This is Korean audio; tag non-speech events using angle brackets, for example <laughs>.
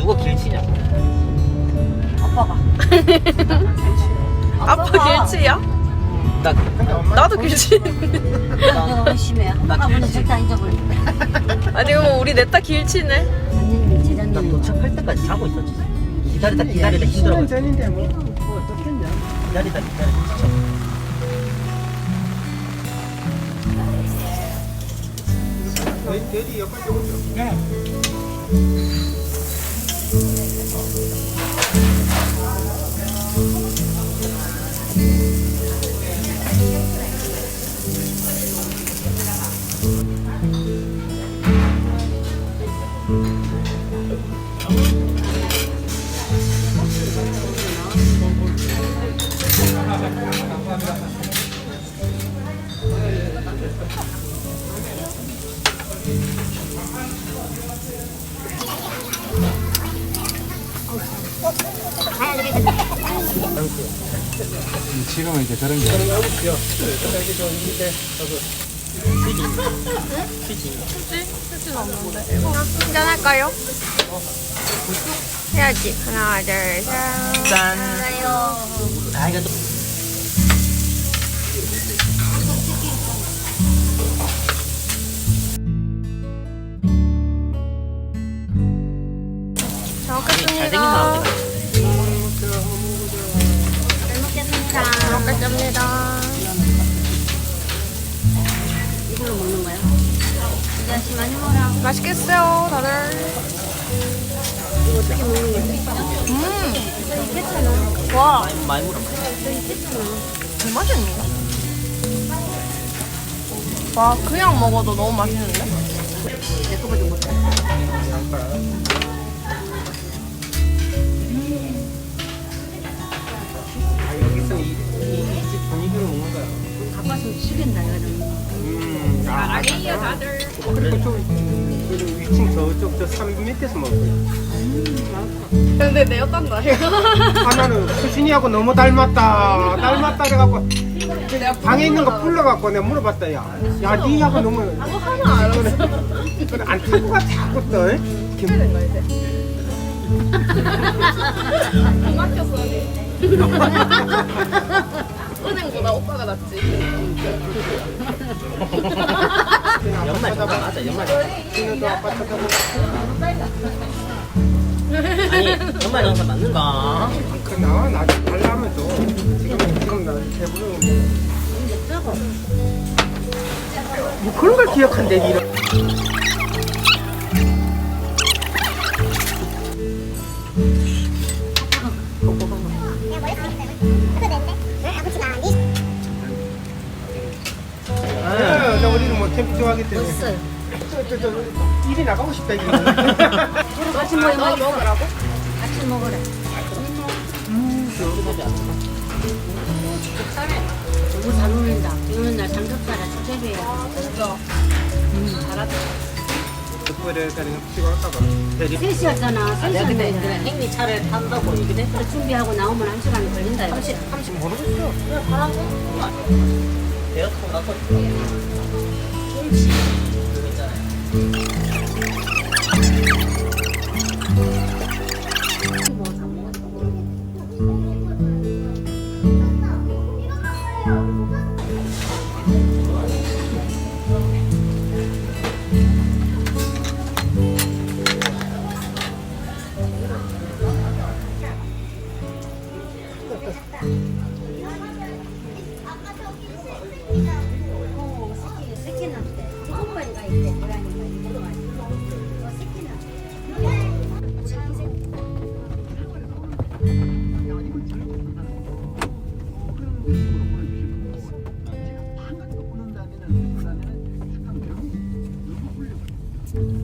누가 길치냐? 아빠가. 아빠 길치야? 나 나도 길치. 너무 심해요. 아빠 길치. 먼저 적당히 아니 그럼 우리 넷다 길치네. 난 도착할 때까지 자고 있었지. 기다리다 기다리다 힘들어. 전인데 뭐, 기다리다 기다리다 지쳐. 저희 대리 옆에 좀 네. Thank you. 지금은 이제 그런 게. 한잔할까요? 해야지. 하나, 둘, 셋. 짠. 아 이거 또잘 잘생긴 사람 잘 먹겠습니다. 이걸로 먹는 거야? 이제 많이 먹어라. 맛있겠어요, 다들. 어떻게 먹는 거지? 음, 괜찮아. 와, 많이 물어. 개 맛있네. 와, 그냥 먹어도 너무 맛있는데? 내 거보다 못해. 잘해요, 다들. 그리고 저, 그 위층 저쪽 저산 밑에서 먹어요. 근데 내가 딴다, 이거. 하나는 수진이하고 너무 닮았다. 닮았다 그래갖고 방에 있는 거 불러갖고 내가 물어봤다 야. 야 니하고 너무 하나 알았어. 그래 안 들고 가 자꾸 또. 에? 김- 된 거야, 이제. 돈 아꼈어, 언니. 은행보다 오빠가 낫지. <laughs> 연말 정도 맞아 연말. 지금도 아빠 쳐다보고 아니 연말 정도 맞는가? 그 나와 나중에 달라면 또 지금 지금 나 배부르는 뭐 그런 걸 기억한대 이런. 아, 나 우리는 뭐 캠프 좋아하기 때문에. 저, 저, 저, 일이 나가고 싶다 이거. 같이 먹으라고? 같이 먹어라. 너무 잘 어울린다. 비 오는 날 삼겹살에 초대비에. 진짜. 덕분에 다른 치고 할까봐. 대리. 3시였잖아. 아, 내가 근데 3시였는데. 행리 차를 탄다고 얘기를 했어. 준비하고 나오면 한 시간 걸린다. 이거. 30 30 모르겠어. 그냥 바라고. 에어컨 나서 김치 그거 있잖아요. 새끼는 조금만이가 있대. 고 그 다음에 축하면 너무 훌륭해요.